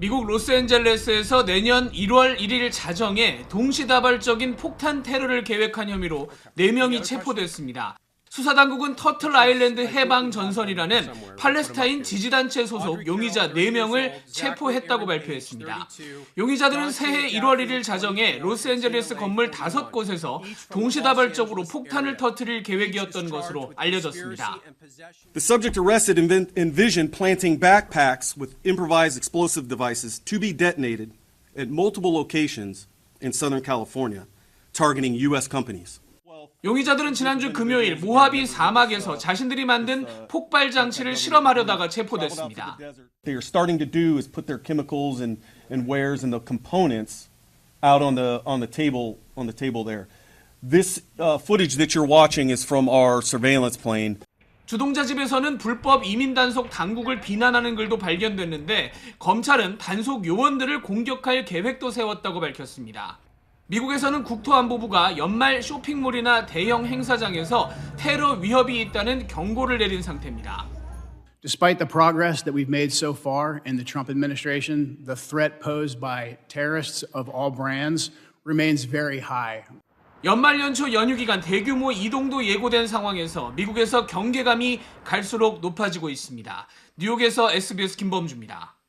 미국 로스앤젤레스에서 내년 1월 1일 자정에 동시다발적인 폭탄 테러를 계획한 혐의로 4명이 체포됐습니다. 수사당국은 터틀 아일랜드 해방 전선이라는 팔레스타인 지지단체 소속 용의자 4명을 체포했다고 발표했습니다. 용의자들은 새해 1월 1일 자정에 로스앤젤레스 건물 5곳에서 동시다발적으로 폭탄을 터뜨릴 계획이었던 것으로 알려졌습니다. The subject arrested envi- envisioned planting backpacks with improvised explosive devices to be detonated at multiple locations in Southern California, targeting U.S. companies. 용의자들은 지난주 금요일 모하비 사막에서 자신들이 만든 폭발 장치를 실험하려다가 체포됐습니다. They are starting to do is put their chemicals and, and wares and the components out on the on the table on the table there. This uh, footage that you're watching is from our surveillance plane. 주동자 집에서는 불법 이민 단속 당국을 비난하는 글도 발견됐는데 검찰은 단속 요원들을 공격할 계획도 세웠다고 밝혔습니다. 미국에서는 국토안보부가 연말 쇼핑몰이나 대형 행사장에서 테러 위협이 있다는 경고를 내린 상태입니다. Despite the progress that we've made so far in the Trump administration, the threat posed by terrorists of all brands remains very high. 연말 연초 연휴 기간 대규모 이동도 예고된 상황에서 미국에서 경계감이 갈수록 높아지고 있습니다. 뉴욕에서 SBS 김범주입니다.